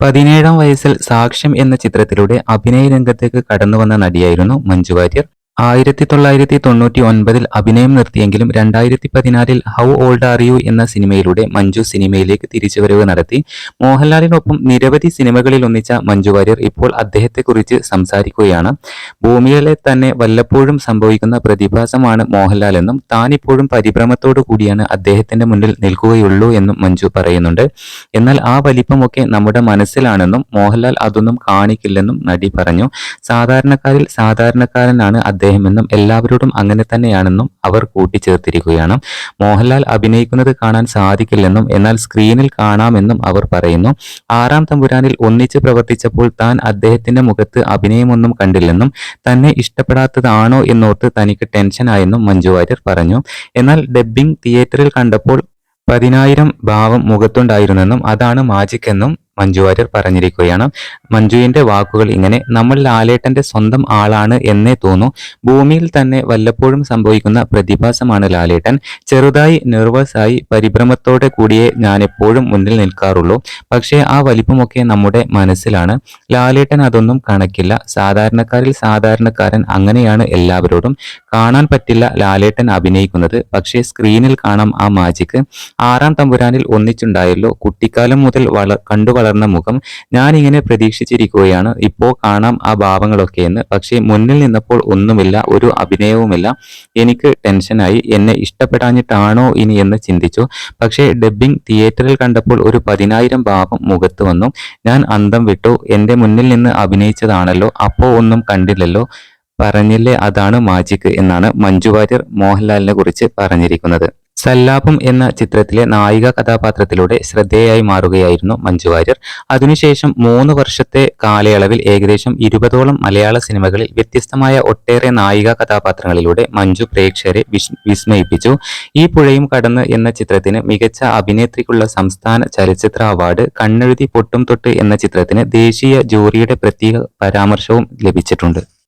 പതിനേഴാം വയസ്സിൽ സാക്ഷ്യം എന്ന ചിത്രത്തിലൂടെ അഭിനയ രംഗത്തേക്ക് കടന്നു വന്ന നടിയായിരുന്നു മഞ്ജു വാര്യർ. ആയിരത്തി തൊള്ളായിരത്തി തൊണ്ണൂറ്റി ഒൻപതിൽ അഭിനയം നിർത്തിയെങ്കിലും രണ്ടായിരത്തി പതിനാലിൽ ഹൗ ഓൾഡ് ആർ യു എന്ന സിനിമയിലൂടെ മഞ്ജു സിനിമയിലേക്ക് തിരിച്ചുവരവ് നടത്തി. മോഹൻലാലിനൊപ്പം നിരവധി സിനിമകളിൽ ഒന്നിച്ച മഞ്ജു വാര്യർ ഇപ്പോൾ അദ്ദേഹത്തെക്കുറിച്ച് സംസാരിക്കുകയാണ്. ഭൂമിയിലെ തന്നെ വല്ലപ്പോഴും സംഭവിക്കുന്ന പ്രതിഭാസമാണ് മോഹൻലാൽ എന്നും താനിപ്പോഴും പരിഭ്രമത്തോടു കൂടിയാണ് അദ്ദേഹത്തിന്റെ മുന്നിൽ നിൽക്കുകയുള്ളൂ എന്നും മഞ്ജു പറയുന്നുണ്ട്. എന്നാൽ ആ വലിപ്പമൊക്കെ നമ്മുടെ മനസ്സിലാണെന്നും മോഹൻലാൽ അതൊന്നും കാണിക്കില്ലെന്നും നടി പറഞ്ഞു. സാധാരണക്കാരിൽ സാധാരണക്കാരനാണ് അദ്ദേഹമെന്നും എല്ലാവരോടും അങ്ങനെ തന്നെയാണെന്നും അവർ കൂട്ടിച്ചേർത്തിരിക്കുകയാണ്. മോഹൻലാൽ അഭിനയിക്കുന്നത് കാണാൻ സാധിക്കില്ലെന്നും എന്നാൽ സ്ക്രീനിൽ കാണാമെന്നും അവർ പറയുന്നു. ആറാം തമ്പുരാനിൽ ഒന്നിച്ച് പ്രവർത്തിച്ചപ്പോൾ താൻ അദ്ദേഹത്തിന്റെ മുഖത്ത് അഭിനയമൊന്നും കണ്ടില്ലെന്നും തന്നെ ഇഷ്ടപ്പെടാത്തതാണോ എന്നോർത്ത് തനിക്ക് ടെൻഷനായെന്നും മഞ്ജു വാര്യർ പറഞ്ഞു. എന്നാൽ ഡബ്ബിംഗ് തിയേറ്ററിൽ കണ്ടപ്പോൾ പതിനായിരം ഭാവം മുഖത്തുണ്ടായിരുന്നെന്നും അതാണ് മാജിക് എന്നും മഞ്ജു വാര്യർ പറഞ്ഞിരിക്കുകയാണ്. മഞ്ജുവിന്റെ വാക്കുകൾ ഇങ്ങനെ നമ്മൾ ലാലേട്ടന്റെ സ്വന്തം ആളാണ് എന്നേ തോന്നൂ. ഭൂമിയിൽ തന്നെ വല്ലപ്പോഴും സംഭവിക്കുന്ന പ്രതിഭാസമാണ് ലാലേട്ടൻ. ചെറുതായി നെർവസ് ആയി പരിഭ്രമത്തോടെ കൂടിയേ ഞാൻ എപ്പോഴും മുന്നിൽ നിൽക്കാറുള്ളൂ. പക്ഷേ ആ വലിപ്പമൊക്കെ നമ്മുടെ മനസ്സിലാണ്. ലാലേട്ടൻ അതൊന്നും കണക്കില്ല. സാധാരണക്കാരിൽ സാധാരണക്കാരൻ അങ്ങനെയാണ് എല്ലാവരോടും. കാണാൻ പറ്റില്ല ലാലേട്ടൻ അഭിനയിക്കുന്നത്. പക്ഷേ സ്ക്രീനിൽ കാണാം ആ മാജിക്ക് ആറാം തമ്പുരാനിൽ ഒന്നിച്ചുണ്ടായല്ലോ. കുട്ടിക്കാലം മുതൽ വള കണ്ടു വളർന്ന മുഖം ഞാനിങ്ങനെ പ്രതീക്ഷിച്ചിരിക്കുകയാണ്. ഇപ്പോൾ കാണാം ആ ഭാവങ്ങളൊക്കെ എന്ന്. പക്ഷേ മുന്നിൽ നിന്നപ്പോൾ ഒന്നുമില്ല ഒരു അഭിനയവുമില്ല. എനിക്ക് ടെൻഷനായി. എന്നെ ഇഷ്ടപ്പെടാഞ്ഞിട്ടാണോ ഇനി എന്ന് ചിന്തിച്ചു. പക്ഷേ ഡബ്ബിംഗ് തിയേറ്ററിൽ കണ്ടപ്പോൾ ഒരു പതിനായിരം ഭാവം മുഖത്ത് വന്നു. ഞാൻ അന്തം വിട്ടു. എന്റെ മുന്നിൽ നിന്ന് അഭിനയിച്ചതാണല്ലോ. അപ്പോൾ ഒന്നും കണ്ടില്ലല്ലോ. പറഞ്ഞില്ലേ? അതാണ് മാജിക് എന്നാണ് മഞ്ജു വാര്യർ മോഹൻലാലിനെ കുറിച്ച് പറഞ്ഞിരിക്കുന്നത്. സല്ലാപം എന്ന ചിത്രത്തിലെ നായിക കഥാപാത്രത്തിലൂടെ ശ്രദ്ധേയായി മാറുകയായിരുന്നു മഞ്ജു വാര്യർ. അതിനുശേഷം മൂന്ന് വർഷത്തെ കാലയളവിൽ ഏകദേശം ഇരുപതോളം മലയാള സിനിമകളിൽ വ്യത്യസ്തമായ ഒട്ടേറെ നായിക കഥാപാത്രങ്ങളിലൂടെ മഞ്ജു പ്രേക്ഷകരെ വിസ്മയിപ്പിച്ചു. ഈ പുഴയും കടന്ന് എന്ന ചിത്രത്തിന് മികച്ച അഭിനേത്രിക്കുള്ള സംസ്ഥാന ചലച്ചിത്ര അവാർഡ് കണ്ണെഴുതി പൊട്ടും തൊട്ട് എന്ന ചിത്രത്തിന് ദേശീയ ജൂറിയുടെ പ്രത്യേക പരാമർശവും ലഭിച്ചിട്ടുണ്ട്.